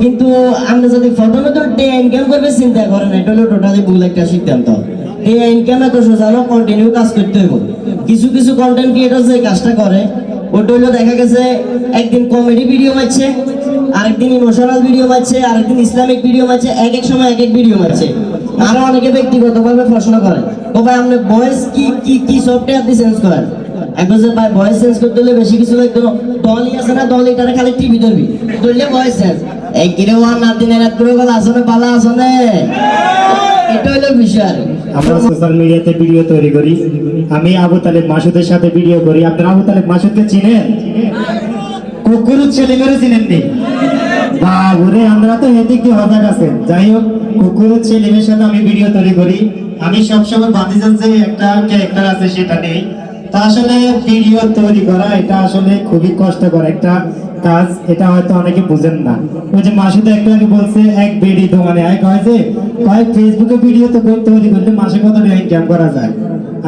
কিন্তু আমরা যদি প্রথমে তো ডে ইনকাম করবে, চিন্তা করেন এটা হলো টোটালি ভুল একটা সিদ্ধান্ত। ডে ইনকাম এত সোজা না কন্টিনিউ কাজ করতে হইব। কিছু কিছু কন্টেন্ট ক্রিয়েটর যে কাজটা করে, ওটা হলো দেখা গেছে, একদিন কমেডি ভিডিও মারছে, আরেকদিন ইমোশনাল ভিডিও মারছে, আরেকদিন ইসলামিক ভিডিও মারছে এক এক সময় এক এক ভিডিও মারছে। আরও অনেকে ব্যক্তিগতভাবে প্রশ্ন করে ও ভাই, আপনি ভয়েস কি কি কি সফটওয়্যার দিয়ে চেঞ্জ করেন? একবার যে ভাই ভয়েস চেঞ্জ করতে হলে বেশি কিছু লাগতো। না দলই আছে না দল এটারে খালি টিভি ধরবি। ধরলে ভয়েস চেঞ্জ এই কিরে ওয়ান না দিনের রাত করে গেল আসনে পালা আসনে এটা হলো বিষয়। আমরা সোশ্যাল মিডিয়াতে ভিডিও তৈরি করি। আমি আবু তালেব মাসুদের সাথে ভিডিও করি। আপনারা আবু তালেব মাসুদকে চিনেন? কুকুর ছেলে মেরে চিনেন নি বাবুরে, আমরা তো এদিক দিয়ে আছেন। যাই হোক কুকুর ছেলে মেয়ের সাথে আমি ভিডিও তৈরি করি। আমি সবসময় বাতিজান যে একটা ক্যারেক্টার আছে, সেটা নেই। তা আসলে ভিডিও তৈরি করা, এটা আসলে খুবই কষ্টকর একটা কাজ। এটা হয়তো অনেকে বুঝেন না। ওই যে মাসুদ একটু আগে বলছে, এক বেডি দোকানে এক হয় যে কয়েক ফেসবুকে ভিডিও তো তৈরি করলে মাসে কত ইনকাম করা যায়?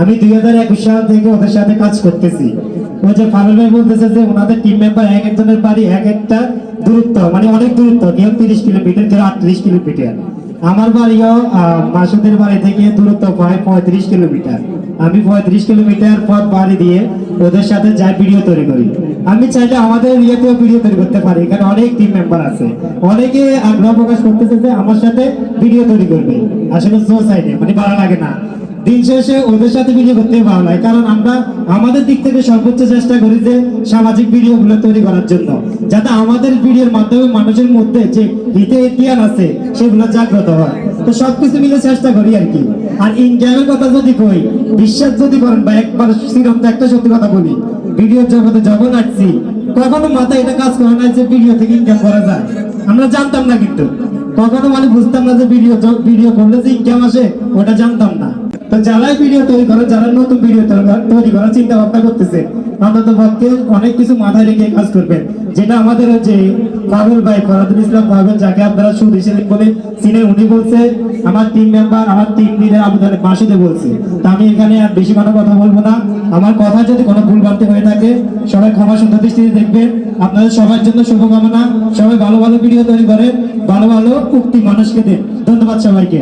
আমি দুই হাজার একুশ সাল থেকে ওদের সাথে কাজ করতেছি। ওই যে ফারুল ভাই বলতেছে যে, ওনাদের টিম মেম্বার এক একজনের বাড়ি এক একটা দূরত্ব মানে অনেক দূরত্ব, কেউ তিরিশ কিলোমিটার, কেউ আটত্রিশ কিলোমিটার। আমার বাড়িও মাসুদের বাড়ি থেকে দূরত্ব প্রায় পঁয়ত্রিশ কিলোমিটার। আমি পঁয়ত্রিশ কিলোমিটার পথ বাড়ি দিয়ে ওদের সাথে যাই ভিডিও তৈরি করি। আমি চাইলে আমাদের ইয়েতেও ভিডিও তৈরি করতে পারি কারণ অনেক টিম মেম্বার আছে। অনেকে আগ্রহ প্রকাশ করতেছে যে আমার সাথে ভিডিও তৈরি করবে। আসলে সো সাইডে মানে ভালো লাগে না। দিন শেষে ওদের সাথে ভিডিও করতে ভালো লাগে কারণ আমরা আমাদের দিক থেকে সর্বোচ্চ চেষ্টা করি যে সামাজিক ভিডিও গুলো তৈরি করার জন্য, যাতে আমাদের ভিডিওর মাধ্যমে মানুষের মধ্যে যে হিতে ইতিহাস আছে, সেগুলো জাগ্রত হয়। তো সবকিছু মিলে চেষ্টা করি আর কি। আর ইনকামের কথা যদি কই, বিশ্বাস যদি করেন বা একবার শ্রীরন্ত একটা সত্যি কথা বলি ভিডিওর জগতে যখন আসছি, কখনো মাথায় এটা কাজ করে না যে ভিডিও থেকে ইনকাম করা যায়। আমরা জানতাম না কিন্তু। কখনো মানে বুঝতাম না যে ভিডিও ভিডিও করলে যে ইনকাম আসে, ওটা জানতাম না। তো যারাই ভিডিও তৈরি করে, যারা নতুন ভিডিও তৈরি করার চিন্তা ভাবনা করতেছে অন্তত পক্ষে অনেক কিছু মাথায় রেখে কাজ করবেন। যেটা আমাদের যে পাগল ভাই, ফরাদুল ইসলাম পাগল যাকে আপনারা সুদী সেলিম বলে চিনে উনি বলছে, আমার টিম মেম্বার আমার টিম লিডার আবু তালেব মাসুদে বলছে। তা আমি এখানে আর বেশি কোনো কথা বলব না। আমার কথা যদি কোনো ভুল বাড়তে হয়ে থাকে, সবাই ক্ষমা সুন্দর দৃষ্টিতে দেখবেন। আপনাদের সবার জন্য শুভকামনা। সবাই ভালো ভালো ভিডিও তৈরি করেন, ভালো ভালো উক্তি মানুষকে দেন। ধন্যবাদ সবাইকে।